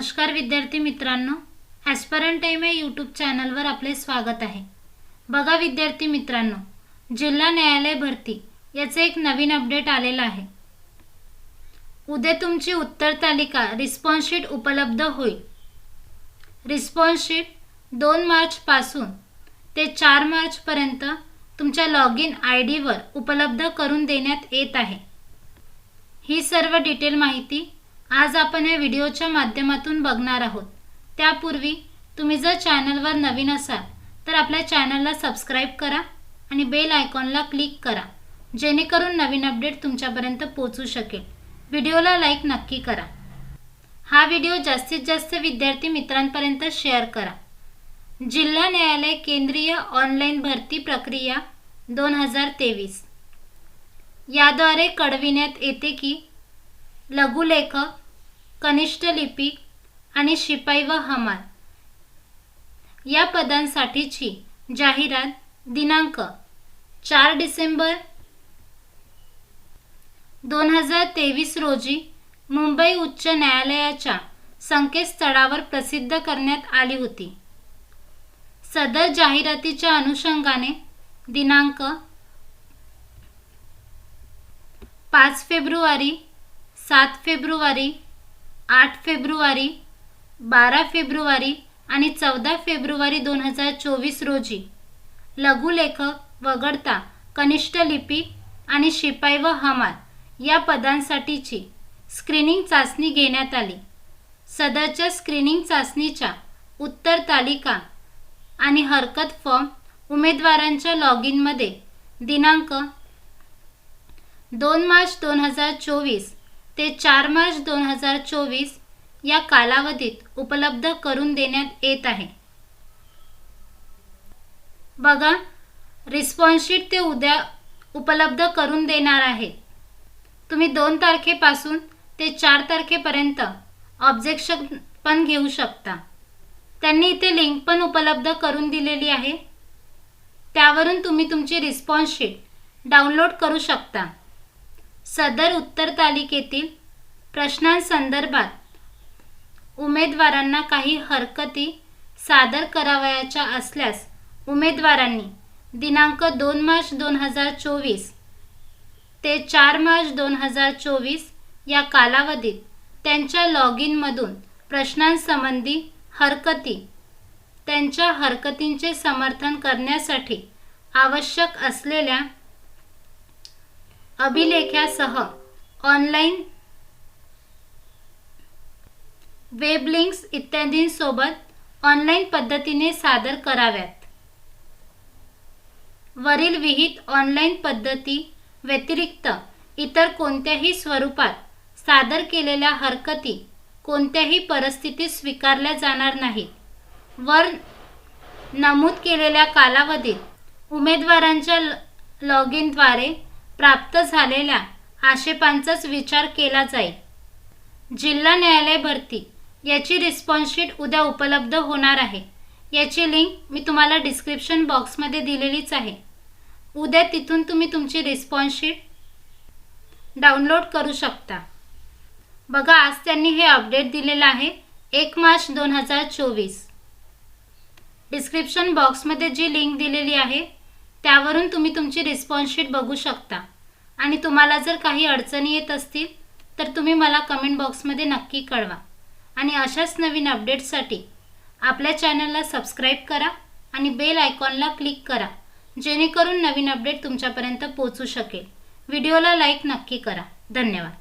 नमस्कार विद्यार्थी मित्रांनो ॲस्परंट टाईम या यूट्यूब चॅनलवर आपले स्वागत आहे. बघा विद्यार्थी मित्रांनो जिल्हा न्यायालय भरती याचे एक नवीन अपडेट आलेलं आहे. उद्या तुमची उत्तर तालिका रिस्पॉन्स शीट उपलब्ध होईल. रिस्पॉन्स शीट दोन मार्चपासून ते चार मार्चपर्यंत तुमच्या लॉग इन आय डीवर उपलब्ध करून देण्यात येत आहे. ही सर्व डिटेल माहिती आज आपण या व्हिडिओच्या माध्यमातून बघणार आहोत. त्यापूर्वी तुम्ही जर चॅनलवर नवीन असाल तर आपल्या चॅनलला सबस्क्राईब करा आणि बेल आयकॉनला क्लिक करा जेणेकरून नवीन अपडेट तुमच्यापर्यंत पोहोचू शकेल. व्हिडिओला लाईक नक्की करा. हा व्हिडिओ जास्तीत जास्त विद्यार्थी मित्रांपर्यंत शेअर करा. जिल्हा न्यायालय केंद्रीय ऑनलाईन भरती प्रक्रिया दोन हजार तेवीस. याद्वारे कळविण्यात येते की लघुलेखक कनिष्ठ लिपिक आणि शिपाई व हमाल. या पदांसाठीची जाहिरात दिनांक चार डिसेंबर दोन हजार तेवीस रोजी मुंबई उच्च न्यायालयाच्या संकेतस्थळावर प्रसिद्ध करण्यात आली होती. सदर जाहिरातीच्या अनुषंगाने दिनांक पाच फेब्रुवारी सात फेब्रुवारी आठ फेब्रुवारी बारा फेब्रुवारी आणि चौदा फेब्रुवारी दोन हजार चोवीस रोजी लघुलेखक वगळता कनिष्ठ लिपी आणि शिपाई व हमाल या पदांसाठीची स्क्रीनिंग चाचणी घेण्यात आली. सदरच्या स्क्रीनिंग चाचणीच्या उत्तर तालिका आणि हरकत फॉर्म उमेदवारांच्या लॉग इनमध्ये दिनांक दोन मार्च दोन हजार चोवीस ते चार मार्च दोन हजार चोवीस या कालावधीत उपलब्ध करून देण्यात येत आहे. बघा रिस्पॉन्सशीट ते उद्या उपलब्ध करून देणार आहे. तुम्ही दोन तारखेपासून ते चार तारखेपर्यंत ऑब्जेक्शन पण घेऊ शकता. त्यांनी इथे लिंक पण उपलब्ध करून दिलेली आहे. त्यावरून तुम्ही तुमची रिस्पॉन्सशीट डाउनलोड करू शकता. सदर उत्तर तालिकेतील प्रश्नांसंदर्भात उमेदवारांना काही हरकती सादर करावयाच्या असल्यास उमेदवारांनी दिनांक दोन मार्च दोन हजार चोवीस ते चार मार्च दोन हजार चोवीस या कालावधीत त्यांच्या लॉग इनमधून प्रश्नांसंबंधी हरकती त्यांच्या हरकतींचे समर्थन करण्यासाठी आवश्यक असलेल्या अभिलेख्यासह ऑनलाईन वेब लिंक्स इत्यादींसोबत ऑनलाईन पद्धतीने सादर कराव्यात. वरील विहित ऑनलाईन पद्धती व्यतिरिक्त इतर कोणत्याही स्वरूपात सादर केलेल्या हरकती कोणत्याही परिस्थितीत स्वीकारल्या जाणार नाहीत. वर नमूद केलेल्या कालावधीत उमेदवारांच्या लॉग इनद्वारे प्राप्त झालेल्या आक्षेपांचाच विचार केला जाईल. जिल्हा न्यायालय भरती. याची रिस्पॉन्सशीट उद्या उपलब्ध होणार आहे. याची लिंक मी तुम्हाला डिस्क्रिप्शन बॉक्समध्ये दिलेलीच आहे. उद्या तिथून तुम्ही तुमची रिस्पॉन्सशीट डाउनलोड करू शकता. बघा आज त्यांनी हे अपडेट दिलेलं आहे. एक मार्च दोन हजार चोवीस. डिस्क्रिप्शन बॉक्समध्ये जी लिंक दिलेली आहे त्यावरून तुम्ही तुमची रिस्पॉन्स शीट बघू शकता. आणि तुम्हाला जर काही अडचणी येत असतील तर तुम्ही मला कमेंट बॉक्समध्ये नक्की कळवा. आणि अशाच नवीन अपडेट्ससाठी आपल्या चॅनलला सबस्क्राईब करा आणि बेल आयकॉनला क्लिक करा जेणेकरून नवीन अपडेट तुमच्यापर्यंत पोचू शकेल. व्हिडिओला लाईक नक्की करा. धन्यवाद.